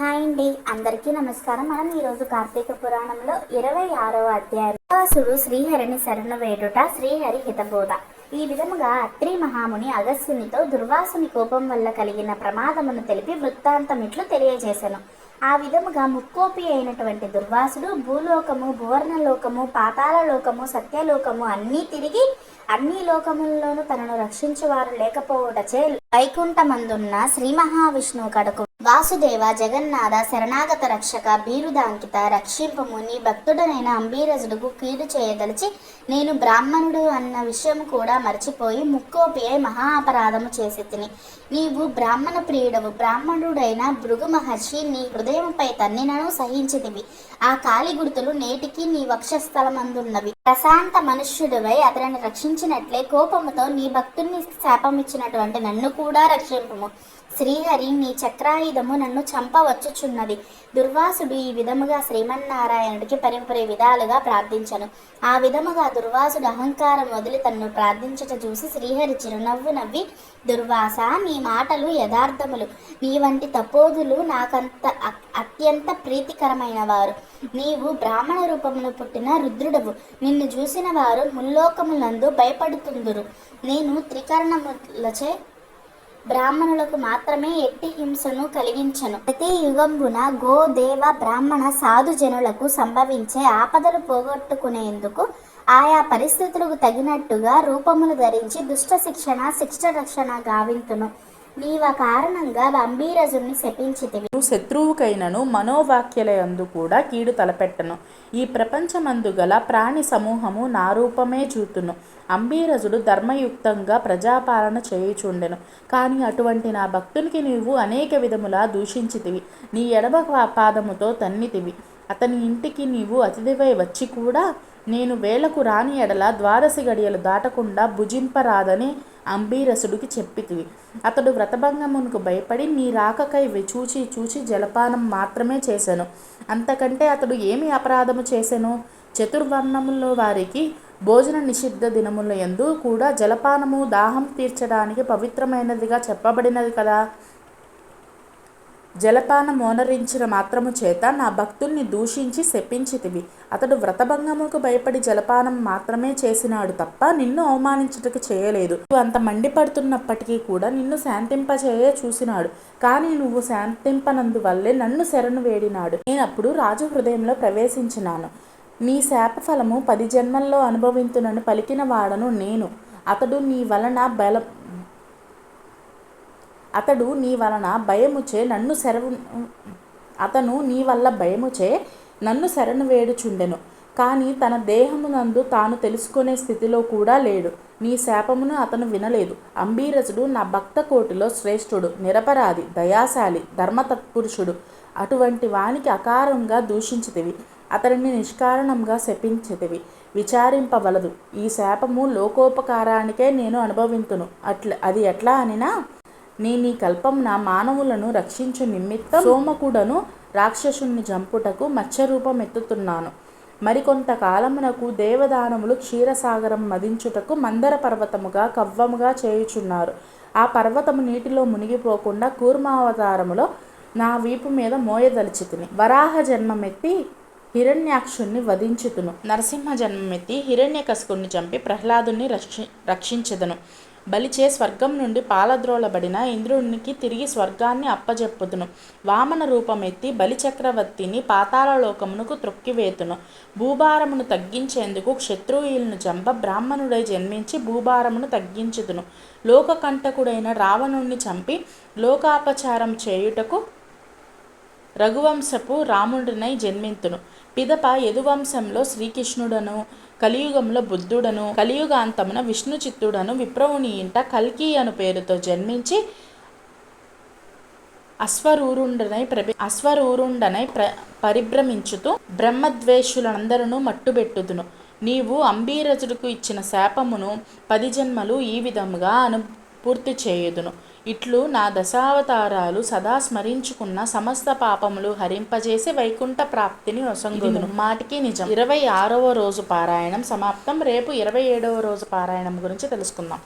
Hi అండి. అందరికీ నమస్కారం. మనం ఈరోజు కార్తీక పురాణంలో ఇరవై ఆరవ అధ్యాయం. దుర్వాసుడు శ్రీహరిని శరణు వేడుట శ్రీహరి హితబోధ. ఈ విధముగా అత్రి మహాముని అగస్యునితో దుర్వాసుని కోపం వల్ల కలిగిన ప్రమాదమును తెలిపి వృత్తాంతం ఇట్లు తెలియజేశాను ఆ విధముగా ముక్కోపి అయినటువంటి దుర్వాసుడు భూలోకము భువర్ణలోకము పాతాళలోకము సత్యలోకము అన్నీ తిరిగి అన్ని లోకముల్లోనూ తనను రక్షించేవారు లేకపోవటచే వైకుంఠమందున్న శ్రీ మహావిష్ణువు కడకు వాసుదేవ జగన్నాథ శరణాగత రక్షక బీరుదాంకిత రక్షింపము నీ భక్తుడనైన అంబీరజుడుకు కీడు చేయదలిచి నేను బ్రాహ్మణుడు అన్న విషయం కూడా మర్చిపోయి ముక్కోపి అయి మహా అపరాధము చేసి తిని నీవు బ్రాహ్మణ ప్రియుడవు. బ్రాహ్మణుడైన భృగు మహర్షి నీ హృదయంపై తన్నినను సహించితివి. ఆ కాలి గుర్తులు నేటికి నీ వక్షస్థలమందున్నవి. ప్రశాంత మనుష్యుడివై అతనిని రక్షించినట్లే కోపముతో నీ భక్తుణ్ణి శాపమిచ్చినటువంటి నన్ను కూడా రక్షింపుము. శ్రీహరి నీ చక్రాయుధము నన్ను చంపవచ్చుచున్నది. దుర్వాసుడు ఈ విధముగా శ్రీమన్నారాయణుడికి పరిపరి విధాలుగా ప్రార్థించను. ఆ విధముగా దుర్వాసుడు అహంకారం వదిలి తన్ను ప్రార్థించుట చూసి శ్రీహరి చిరునవ్వు నవ్వి దుర్వాస నీ మాటలు యథార్థములు. నీ వంటి తపోదులు నాకంత అత్యంత ప్రీతికరమైన వారు నీవు బ్రాహ్మణ రూపమును పుట్టిన రుద్రుడవు. నిన్ను చూసిన వారు ముల్లోకములందు భయపడుతుందురు. నేను త్రికరణములచే బ్రాహ్మణులకు మాత్రమే ఎట్టి హింసను కలిగించను. ప్రతి యుగంబున గో దేవ బ్రాహ్మణ సాధు జనులకు సంభవించే ఆపదలు పోగొట్టుకునేందుకు ఆయా పరిస్థితులకు తగినట్టుగా రూపములు ధరించి దుష్ట శిక్షణ శిక్ష రక్షణ గావింతును. నీవ కారణంగా అంబీరజుని శపించితివి. నువ్వు శత్రువుకైనను మనోవాక్యలయందు కూడా కీడు తలపెట్టను. ఈ ప్రపంచమందు గల ప్రాణి సమూహము నా రూపమే చూతును. అంబీరజుడు ధర్మయుక్తంగా ప్రజాపాలన చేయుచుండెను. కానీ అటువంటి నా భక్తునికి నీవు అనేక విధములా దూషించితివి. నీ ఎడమ పాదముతో తన్నితివి. అతని ఇంటికి నీవు అతిథివై వచ్చి కూడా నేను వేలకు రాని ఎడల ద్వాదశి గడియలు దాటకుండా భుజింపరాదని అంబీరసుడికి చెప్పితివి. అతడు వ్రతభంగమునకు భయపడి నీ రాకకై చూచి చూచి జలపానం మాత్రమే చేశాను అంతకంటే అతడు ఏమి అపరాధము చేశాను చతుర్వర్ణములో వారికి భోజన నిషిద్ధ దినముల ఎందు కూడా జలపానము దాహం తీర్చడానికి పవిత్రమైనదిగా చెప్పబడినది కదా? జలపానం మోనరించిన మాత్రము చేత నా భక్తుల్ని దూషించి శపించితివి. అతడు వ్రతభంగముకు భయపడి జలపానం మాత్రమే చేసినాడు తప్ప నిన్ను అవమానించుటకు చేయలేదు. నువ్వు అంత మండిపడుతున్నప్పటికీ కూడా నిన్ను శాంతింపచేయ చూసినాడు. కానీ నువ్వు శాంతింపనందువల్లే నన్ను శరణు వేడినాడు. నేనప్పుడు రాజు హృదయంలో ప్రవేశించినాను. నీ శాప ఫలము పది జన్మల్లో అనుభవింతునని పలికిన వాడను నేను. అతడు నీ వలన బల అతడు నీ వలన భయముచే నన్ను శరవ అతను నీ వల్ల భయముచే నన్ను శరణు వేడుచుండెను కానీ తన దేహమునందు తాను తెలుసుకునే స్థితిలో కూడా లేడు. నీ శాపమును అతను వినలేదు. అంబీరసుడు నా భక్త కోటిలో శ్రేష్ఠుడు నిరపరాధి దయాశాలి ధర్మతత్పురుషుడు. అటువంటి వానికి అకారంగా దూషించితివి. అతడిని నిష్కారణంగా శపించితివి. విచారింపవలదు. ఈ శాపము లోకోపకారానికే నేను అనుభవింతును. అట్ల అది ఎట్లా అనినా? నేను నీ కల్పంన మానవులను రక్షించు నిమిత్తం సోమకుడను రాక్షసుణ్ణి చంపుటకు మత్స్యరూపం ఎత్తుతున్నాను. మరికొంతకాలమునకు దేవదానములు క్షీరసాగరం మదించుటకు మందర పర్వతముగా కవ్వముగా చేయుచున్నారు. ఆ పర్వతము నీటిలో మునిగిపోకుండా కూర్మావతారములో నా వీపు మీద మోయదలిచితిని. వరాహ జన్మమెత్తి హిరణ్యాక్షుణ్ణి వధించుతును. నరసింహ జన్మమెత్తి హిరణ్యకశిపుణ్ణి చంపి ప్రహ్లాదుని రక్షి రక్షించదును. బలిచే స్వర్గం నుండి పాలద్రోలబడిన ఇంద్రునికి తిరిగి స్వర్గాన్ని అప్పజెప్పుదును. వామన రూపమెత్తి బలిచక్రవర్తిని పాతాళలోకమునకు త్రొక్కివేతును. భూభారమును తగ్గించేందుకు క్షత్రుయులను చంప బ్రాహ్మణుడై జన్మించి భూభారమును తగ్గించుదును. లోకకంటకుడైన రావణుణ్ణి చంపి లోకాపచారం చేయుటకు రఘువంశపు రాముడినై జన్మింతును. పిదప యదువంశంలో శ్రీకృష్ణుడను కలియుగంలో బుద్ధుడను కలియుగాంతమున విష్ణు చిత్తుడను విప్రవుని ఇంట కల్కి అను పేరుతో జన్మించి అశ్వరూరుండనై ప్రభి అశ్వరూరుండనై ప్ర పరిభ్రమించుతూ బ్రహ్మద్వేషులందరూ మట్టుబెట్టుదును. నీవు అంబీరజుడుకు ఇచ్చిన శాపమును పది జన్మలు ఈ విధముగా అను పూర్తి చేయుదును. ఇట్లు నా దశావతారాలు సదా స్మరించుకున్న సమస్త పాపములు హరింపజేసి వైకుంఠ ప్రాప్తిని ఒసంగుదును మాటికి నిజం. ఇరవై ఆరవ రోజు పారాయణం సమాప్తం. రేపు ఇరవై ఏడవ రోజు పారాయణం గురించి తెలుసుకుందాం.